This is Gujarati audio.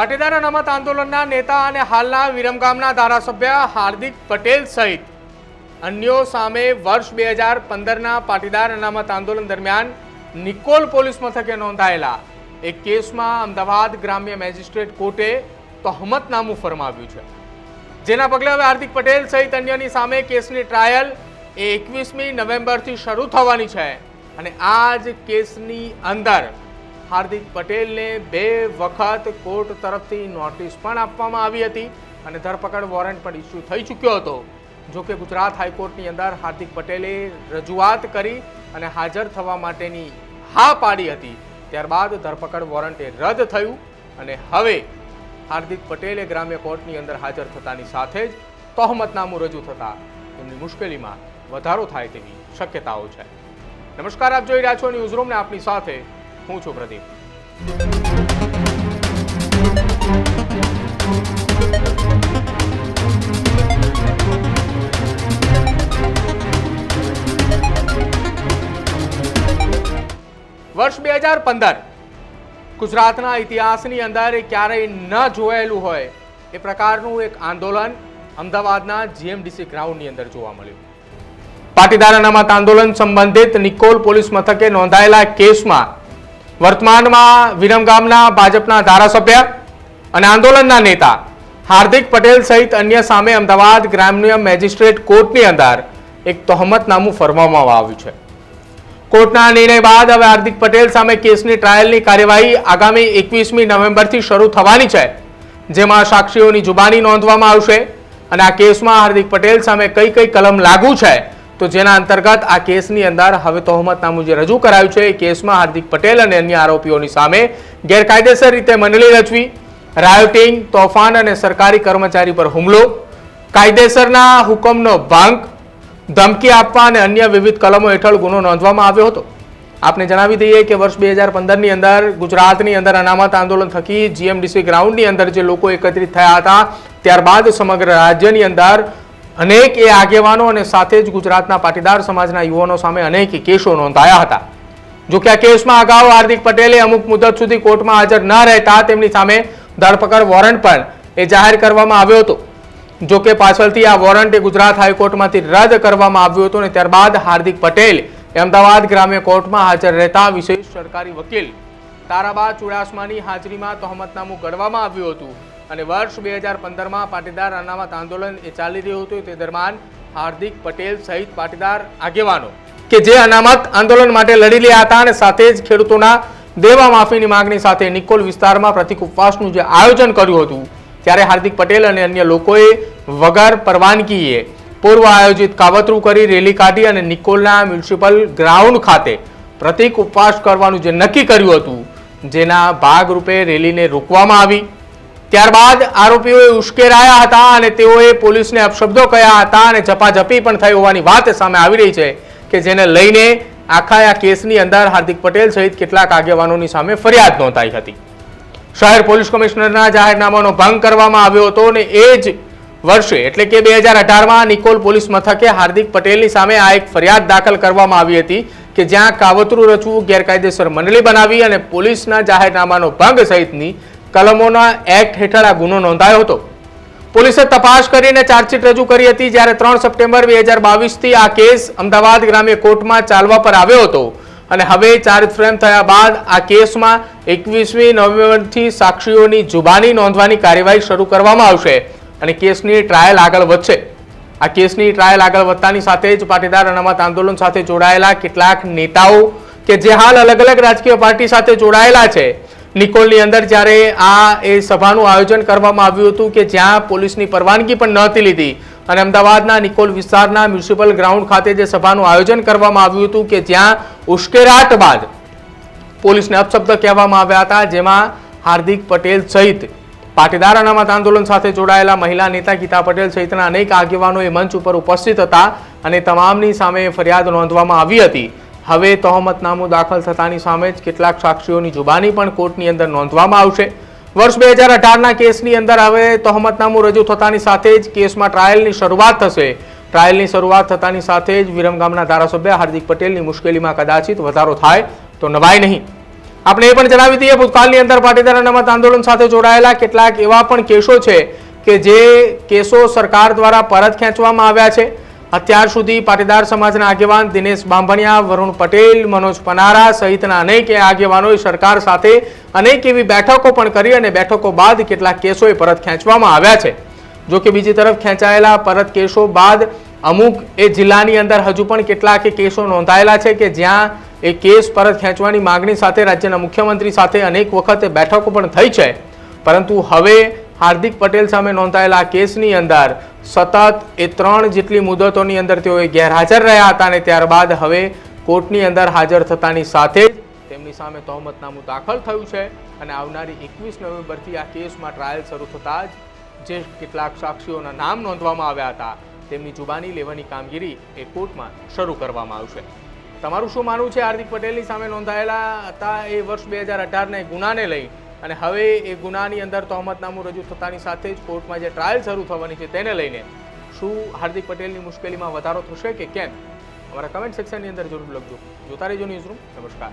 પાટીદાર અનામત આંદોલનના નેતા અને હાલના વિરમગામના ધારાસભ્ય હાર્દિક પટેલ સહિત અન્યો સામે વર્ષ બે હજાર પંદરના પાટીદાર અનામત આંદોલન દરમિયાન નિકોલ પોલીસ મથકે નોંધાયેલા એક કેસમાં અમદાવાદ ગ્રામ્ય મેજિસ્ટ્રેટ કોર્ટે તહમતનામું ફરમાવ્યું છે. જેના પગલે હવે હાર્દિક પટેલ સહિત અન્યની સામે કેસની ટ્રાયલ એ એકવીસમી નવેમ્બરથી શરૂ થવાની છે અને આ જ કેસની અંદર હાર્દિક પટેલને બે વખત કોર્ટ તરફથી નોટિસ પણ આપવામાં આવી હતી અને ધરપકડ વોરંટ પણ ઇસ્યુ થઈ ચૂક્યો હતો. જો કે ગુજરાત હાઈકોર્ટની અંદર હાર્દિક પટેલે રજૂઆત કરી અને હાજર થવા માટેની હા પાડી હતી. ત્યારબાદ ધરપકડ વોરંટ રદ થયું અને હવે હાર્દિક પટેલે ગ્રામ્ય કોર્ટની અંદર હાજર થતાની સાથે જ તહોમતનામું રજૂ થતા તેમની મુશ્કેલીમાં વધારો થાય તેવી શક્યતાઓ છે. નમસ્કાર, આપ જોઈ રહ્યા છો ન્યૂઝ રૂમને. આપની સાથે હું છું પ્રદીપ. વર્ષ બે હજાર પંદર. ગુજરાતના ઇતિહાસની અંદર ક્યારેય ન જોયેલું હોય એ પ્રકારનું એક આંદોલન અમદાવાદના જીએમડીસી ગ્રાઉન્ડની અંદર જોવા મળ્યું. પાટીદાર અનામત આંદોલન સંબંધિત નિકોલ પોલીસ મથકે નોંધાયેલા કેસમાં વર્તમાનમાં વિરમગામના ભાજપના ધારાસભ્ય અને આંદોલનના નેતા હાર્દિક પટેલ સહિત અન્ય સામે અમદાવાદ ગ્રામ્ય મેજિસ્ટ્રેટ કોર્ટની અંદર એક તહોમતનામું ફરમાવવામાં આવ્યું છે. કોર્ટના નિર્ણય બાદ હવે હાર્દિક પટેલ સામે કેસની ટ્રાયલની કાર્યવાહી આગામી એકવીસમી નવેમ્બરથી શરૂ થવાની છે, જેમાં સાક્ષીઓની જુબાની નોંધવામાં આવશે અને આ કેસમાં હાર્દિક પટેલ સામે કઈ કઈ કલમ લાગુ છે તો જેના અંતર્ગત આ કેસની અંદર હવે તહોમતનામું જે રજૂ કરાયું છે, એ કેસમાં હાર્દિક પટેલ અને અન્ય આરોપીઓની સામે ગેરકાયદેસર રીતે મંડળી રચવી રાયોટિંગ તોફાન અને સરકારી કર્મચારી પર હુમલો, કાયદેસરના હુકમનો ભંગ, ધમકી આપવા અને અન્ય વિવિધ કલમો હેઠળ ગુનો નોંધવામાં આવ્યો હતો. આપને જણાવી દઈએ કે વર્ષ બે હજાર પંદરની અંદર ગુજરાતની અંદર અનામત આંદોલન થકી જીએમડીસી ગ્રાઉન્ડની અંદર જે લોકો એકત્રિત થયા હતા, ત્યારબાદ સમગ્ર રાજ્યની અંદર અનેક એ આગેવાનો અને સાથે જ ગુજરાતના પાટીદાર સમાજના યુવાનો સામે અનેક કેસો નોંધાયા હતા. જો કે આ કેસમાં અગાઉ હાર્દિક પટેલે અમુક મુદત સુધી કોર્ટમાં હાજર ન રહેતા તેમની સામે ધરપકડ વોરંટ પણ એ જાહેર કરવામાં આવ્યો હતો. જો કે પાછળથી આ વોરંટ ગુજરાત હાઈકોર્ટમાંથી રદ કરવામાં આવ્યું હતું અને ત્યારબાદ હાર્દિક પટેલ અમદાવાદ ગ્રામ્ય કોર્ટમાં હાજર રહેતા વિશેષ સરકારી વકીલ તારાબા ચુડાસમાની હાજરીમાં તહોમતનામું ઘડવામાં આવ્યું હતું. અને વર્ષ બે હજાર પંદરમાં પાટીદાર અનામત આંદોલન એ ચાલી રહ્યું હતું. તે દરમિયાન હાર્દિક પટેલ સહિત પાટીદાર આગેવાનો કે જે અનામત આંદોલન માટે લડી રહ્યા હતા અને સાથે જ ખેડૂતોના દેવા માફીની માંગણી સાથે નિકોલ વિસ્તારમાં પ્રતિક ઉપવાસનું જે આયોજન કર્યું હતું, ત્યારે હાર્દિક પટેલ અને અન્ય લોકોએ વગર પરવાનગીએ પૂર્વ આયોજિત કાવતરું કરી રેલી કાઢી અને નિકોલના મ્યુનિસિપલ ગ્રાઉન્ડ ખાતે પ્રતિક ઉપવાસ કરવાનું જે નક્કી કર્યું હતું, જેના ભાગરૂપે રેલીને રોકવામાં આવી. ત્યારબાદ આરોપીઓએ ઉશ્કેરાયા હતા અને તેઓએ પોલીસને અપશબ્દો કહ્યા હતા અને ઝપાઝપી પણ થઈ હોવાની વાત સામે આવી રહી છે કે જેને લઈને આખા આ કેસની અંદર હાર્દિક પટેલ સહિત કેટલાક આગેવાનોની સામે ફરિયાદ નોંધાઈ હતી. શહેર પોલીસ કમિશનરના જાહેરનામાનો ભંગ કરવામાં આવ્યો હતો અને એ જ વર્ષે, એટલે કે બે હજાર અઢારમાં, નિકોલ પોલીસ મથકે હાર્દિક પટેલની સામે આ એક ફરિયાદ દાખલ કરવામાં આવી હતી કે જ્યાં કાવતરું રચવું ગેરકાયદેસર મંડળી બનાવી અને પોલીસના જાહેરનામાનો ભંગ સહિતની કલમોના એક્ટ હેઠળ આ ગુનો નોંધાયો હતો. પોલીસે તપાસ કરીને ચાર્જશીટ રજૂ કરી હતી જ્યારે ત્રણ સપ્ટેમ્બર બે હજાર બાવીસથી આ કેસ અમદાવાદ ગ્રામ્ય કોર્ટમાં ચાલવા પર આવ્યો હતો અને હવે ચાર્જ ફ્રેમ થયા બાદ આ કેસમાં એકવીસમી નવેમ્બરથી સાક્ષીઓની જુબાની નોંધવાની કાર્યવાહી શરૂ કરવામાં આવશે અને કેસની ટ્રાયલ આગળ વધશે. આ કેસની ટ્રાયલ આગળ વધતાની સાથે જ પાટીદાર અનામત આંદોલન સાથે જોડાયેલા કેટલાક નેતાઓ કે જે હાલ અલગ અલગ રાજકીય પાર્ટી સાથે જોડાયેલા છે નિકોલની અંદર જ્યારે આ એ સભાનું આયોજન કરવામાં આવ્યું હતું કે જ્યાં પોલીસની પરવાનગી પણ નહોતી લીધી. અને અમદાવાદના નિકોલ વિસ્તારના મ્યુનિસિપલ ગ્રાઉન્ડ ખાતે જે સભાનું આયોજન કરવામાં આવ્યું હતું કે જ્યાં ઉશ્કેરાટ બાદ પોલીસને અપશબ્દ કહેવામાં આવ્યા હતા, જેમાં હાર્દિક પટેલ સહિત પાટીદાર અનામત આંદોલન સાથે જોડાયેલા મહિલા નેતા ગીતા પટેલ સહિતના અનેક આગેવાનો એ મંચ ઉપર ઉપસ્થિત હતા અને તમામની સામે ફરિયાદ નોંધવામાં આવી હતી. હવે તહોમતનામું દાખલ થતાની સામે જ કેટલાક સાક્ષીઓની જુબાની પણ કોર્ટની અંદર નોંધવામાં આવશે. વર્ષ બે હજાર અઢારના કેસની અંદર હવે તહોમતનામું રજૂ થતાની સાથે જ કેસમાં ટ્રાયલની શરૂઆત થશે. ટ્રાયલની શરૂઆત થતાની સાથે જ વિરમગામના ધારાસભ્ય હાર્દિક પટેલની મુશ્કેલીમાં કદાચિત વધારો થાય તો નવાય નહીં. આપણે એ પણ જણાવી દઈએ, ભૂતકાળની અંદર પાટીદાર અનામત આંદોલન સાથે જોડાયેલા કેટલાક એવા પણ કેસો છે કે જે કેસો સરકાર દ્વારા પરત ખેંચવામાં આવ્યા છે. અત્યાર સુધી પાટીદાર સમાજના આગેવાન દિનેશ બાંભણિયા, વરુણ પટેલ, મનોજ પનારા સહિતના અનેક આગેવાનોએ સરકાર સાથે અનેક એવી બેઠકો પણ કરી અને બેઠકો બાદ કેટલાક કેસોએ પરત ખેંચવામાં આવ્યા છે. જો કે બીજી તરફ ખેંચાયેલા પરત કેસો બાદ અમુક એ જિલ્લાની અંદર હજુ પણ કેટલાક કેસો નોંધાયેલા છે કે જ્યાં એ કેસ પરત ખેંચવાની માગણી સાથે રાજ્યના મુખ્યમંત્રી સાથે અનેક વખતે બેઠકો પણ થઈ છે. પરંતુ હવે હાર્દિક પટેલ સામે નોંધાયેલા કેસની અંદર સતત એ ત્રણ જેટલી મુદતોની અંદર તેઓએ ગેરહાજર રહ્યા હતા અને ત્યારબાદ હવે કોર્ટની અંદર હાજર થતાની સાથે જ તેમની સામે તહોમતનામું દાખલ થયું છે અને આવનારી એકવીસ નવેમ્બરથી આ કેસમાં ટ્રાયલ શરૂ થતાં જ જે કેટલાક સાક્ષીઓના નામ નોંધવામાં આવ્યા હતા, તેમની જુબાની લેવાની કામગીરી એ કોર્ટમાં શરૂ કરવામાં આવશે. તમારું શું માનવું છે? હાર્દિક પટેલની સામે નોંધાયેલા હતા એ વર્ષ બે હજાર અઢારના ગુનાને લઈ અને હવે એ ગુનાની અંદર તહોમતનામું રજૂ થતાની સાથે જ કોર્ટમાં જે ટ્રાયલ શરૂ થવાની છે તેને લઈને શું હાર્દિક પટેલની મુશ્કેલીમાં વધારો થશે કે કેમ? અમારા કમેન્ટ સેક્શનની અંદર જરૂર લખજો. જોતા રહેજો ન્યૂઝ રૂમ નમસ્કાર.